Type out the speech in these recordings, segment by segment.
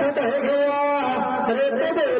गया रे ते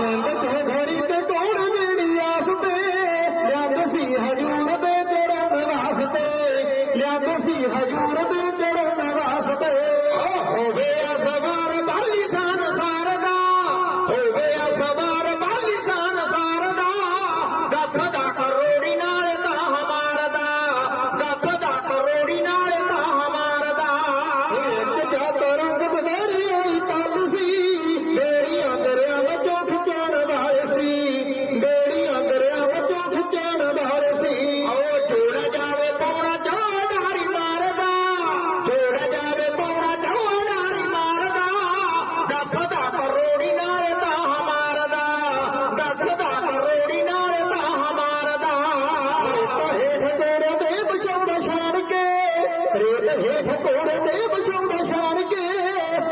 ਸੰਗ ਚੌਧਰੀ ਤੇ ਕੋਣ ਜਿਹੜੀ ਆਸ ਤੇ, ਲਿਆਂਦ ਸੀ ਹਜੂਰ ਦੇ ਚੜਨ ਵਾਸਤੇ, ਲਿਆਂਦ ਸੀ ਹਜੂਰ ਦੇ ਚੜਨ ਵਾਸਤੇ। ਹੇਠ ਕੋੜੇ ਦੇ ਬਚਾਉਂਦਾ ਛਾੜ ਕੇ,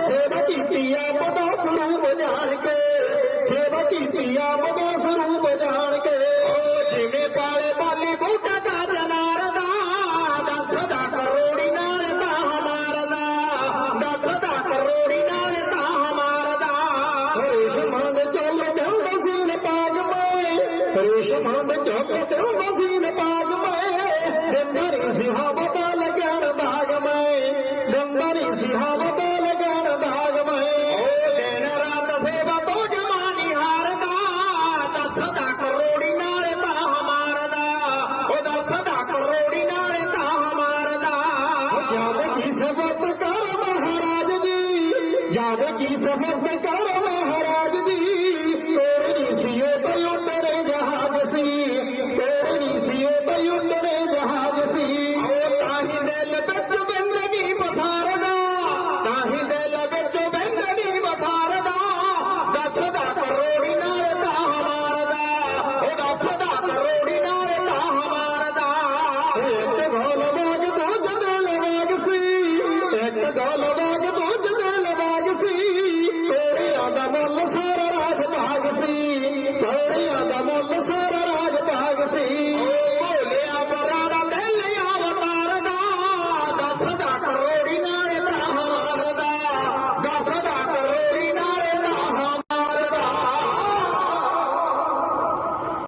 ਸੇਵਾ ਕੀਤੀ ਆਪ ਦਾ ਸਰੂਪ ਜਾਣ ਕੇ, ਸੇਵਾ ਕੀਤੀ ਆਪ ਦਾ ਸਰੂਪ ਜਾਣ ਕੇ। ਓ ਜਿਵੇਂ ਪਾਲੇ ਬਾਲੀ ਬੂਟਾ ਦਾ ਜਨਾਰਦਾ ਦੱਸਦਾ ਕਰੋੜੀ ਨਾਲ ਤਾਂ ਮਾਰਦਾ ਦੱਸਦਾ ਕਰੋੜੀ ਨਾਲ ਤਾਂ ਮਾਰਦਾ ਰੇਸ਼ਮਾਂ ਦੇ ਚੱਲ ਪਿਆਉਂਦਾ ਸੀਨ ਪਾਗ ਮੈਂ ਰੇਸ਼ਮਾਂ ਦੇ ਚੱਲ ਸਬਤ ਕਰ ਮਹਾਰਾਜ ਜੀ। ਜਦ ਕੀ ਸਬਤ দল